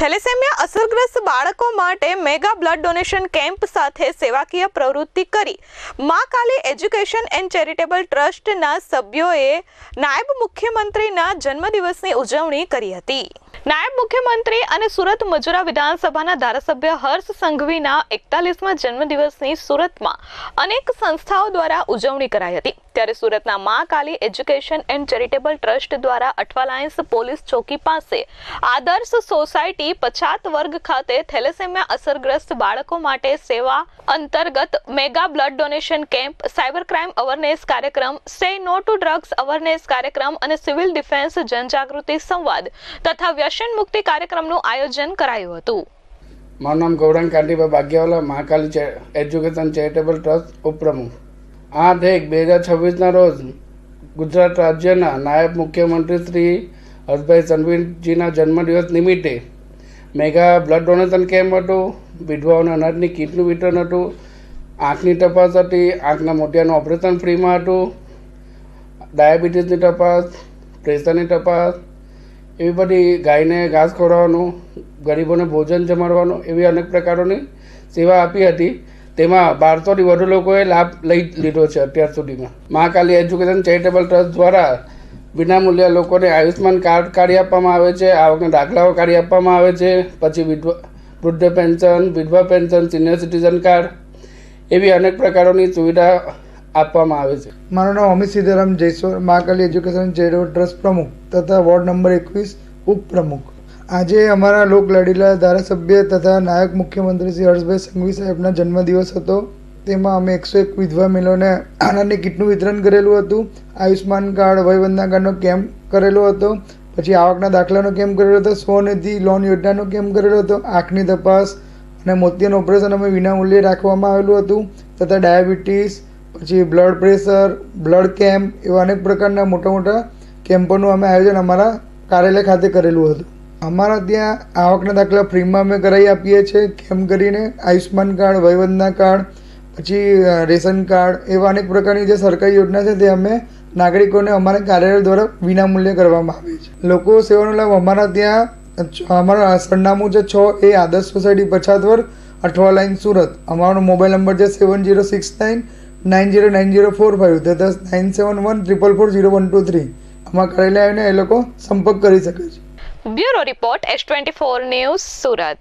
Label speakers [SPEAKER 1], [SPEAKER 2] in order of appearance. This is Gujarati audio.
[SPEAKER 1] થેલેસેમિયા અસરગ્રસ્ત બાળકો માટે મેગા બ્લડ ડોનેશન કેમ્પ સાથે સેવાકીય પ્રવૃત્તિ કરી. મા કાલી એજ્યુકેશન એન્ડ ચેરિટેબલ ટ્રસ્ટના સભ્યોએ નાયબ મુખ્યમંત્રીના જન્મદિવસની ઉજવણી કરી હતી. નાયબ મુખ્યમંત્રી અને સુરત મજુરા વિધાનસભાના ધારાસભ્ય હર્ષ સંઘવીના એકતાલીસમાં જન્મદિવસની સુરતમાં અનેક સંસ્થાઓ દ્વારા ઉજવણી કરાઈ હતી. ત્યારે સુરતના Maa Kali education and charitable trust દ્વારા અઠવાલાયન્સ પોલીસ ચોકી પાસે આદર્શ સોસાયટી પછાત વર્ગ ખાતે થેલેસેમિયા અસરગ્રસ્ત બાળકો માટે સેવા અંતર્ગત mega blood donation camp, cyber crime awareness કાર્યક્રમ, સે નો ટુ ડ્રગ્સ અવેરનેસ કાર્યક્રમ અને સિવિલ ડિફેન્સ જનજાગૃતિ સંવાદ તથા વ્યસન મુક્તિ કાર્યક્રમનું આયોજન કરાયું હતું.
[SPEAKER 2] મારું નામ Gaurang Kandibhai Bhagyawala Mahakali education charitable trust ઉપપ્રમુખ. આઠ એક બે હજાર છવ્વીસના રોજ ગુજરાત રાજ્યના નાયબ મુખ્યમંત્રી શ્રી હર્ષભાઈ સનવીરજીના જન્મદિવસ નિમિત્તે મેગા બ્લડ ડોનેશન કેમ્પ હતું, વિધવાઓને અનાજની કીટનું વિતરણ હતું, આંખની તપાસ હતી, આંખના મોતિયાનું ઓપરેશન ફ્રીમાં હતું, ડાયાબિટીસની તપાસ, પ્રેશરની તપાસ એવી બધી ગાયને ઘાસ ખોરાવવાનું ગરીબોને ભોજન જમાડવાનું એવી અનેક પ્રકારોની સેવા આપી હતી. તેમાં બારસોથી વધુ લોકોએ લાભ લઈ લીધો છે અત્યાર સુધીમાં. મહાકાલી એજ્યુકેશન ચેરિટેબલ ટ્રસ્ટ દ્વારા વિનામૂલ્યે લોકોને આયુષ્યમાન કાર્ડ કાઢી આપવામાં આવે છે આવકના દાખલાઓ કાઢી આપવામાં આવે છે, પછી વિધવા, વૃદ્ધ પેન્શન, વિધવા પેન્શન, સિનિયર સિટીઝન કાર્ડ એવી અનેક પ્રકારોની સુવિધા આપવામાં આવે છે.
[SPEAKER 3] મારું નામ Amit Sitaram Jaiswar, Mahakali education charitable trust પ્રમુખ તથા વોર્ડ નંબર એકવીસ ઉપપ્રમુખ. આજે અમારા લોકલાડીલા ધારાસભ્ય તથા નાયક મુખ્યમંત્રી શ્રી હર્ષભાઈ સંઘવી સાહેબના જન્મદિવસ હતો. તેમાં અમે એકસો એક વિધવા મિલોને આનંદની કીટનું વિતરણ કરેલું હતું. આયુષ્માન કાર્ડ, વયવંદના કાર્ડનો કેમ્પ કરેલો હતો. પછી આવકના દાખલાનો કેમ્પ કરેલો હતો. સ્વનિધિ લોન યોજનાનો કેમ્પ કરેલો હતો. આંખની તપાસ અને મોતિયાનું ઓપરેશન અમે વિનામૂલ્યે રાખવામાં આવેલું હતું. તથા ડાયાબિટીસ પછી બ્લડ પ્રેશર બ્લડ કેમ્પ એવા અનેક પ્રકારના મોટા મોટા કેમ્પોનું અમે આયોજન અમારા કાર્યાલય ખાતે કરેલું હતું. અમારા ત્યાં આવકના દાખલા ફ્રીમાં અમે કરાવી આપીએ છીએ, કેમ કરીને આયુષ્માન કાર્ડ, વયવંદના કાર્ડ, પછી રેશન કાર્ડ એવા અનેક પ્રકારની જે સરકારી યોજના છે તે અમે નાગરિકોને અમારા કાર્યાલય દ્વારા વિનામૂલ્યે કરવામાં આવે છે. લોકો સેવાનો લાભ અમારા ત્યાં અમારું સરનામું છે છ એ આદર્શ સોસાયટી પછાત વર્ગ અઠવા લાઈન સુરત. અમારો મોબાઈલ નંબર છે seven zero six nine nine zero nine zero four five તથા nine seven one triple four zero one two three આમાં કરેલા આવીને એ લોકો સંપર્ક કરી શકે છે
[SPEAKER 1] bureau report S twenty four news Surat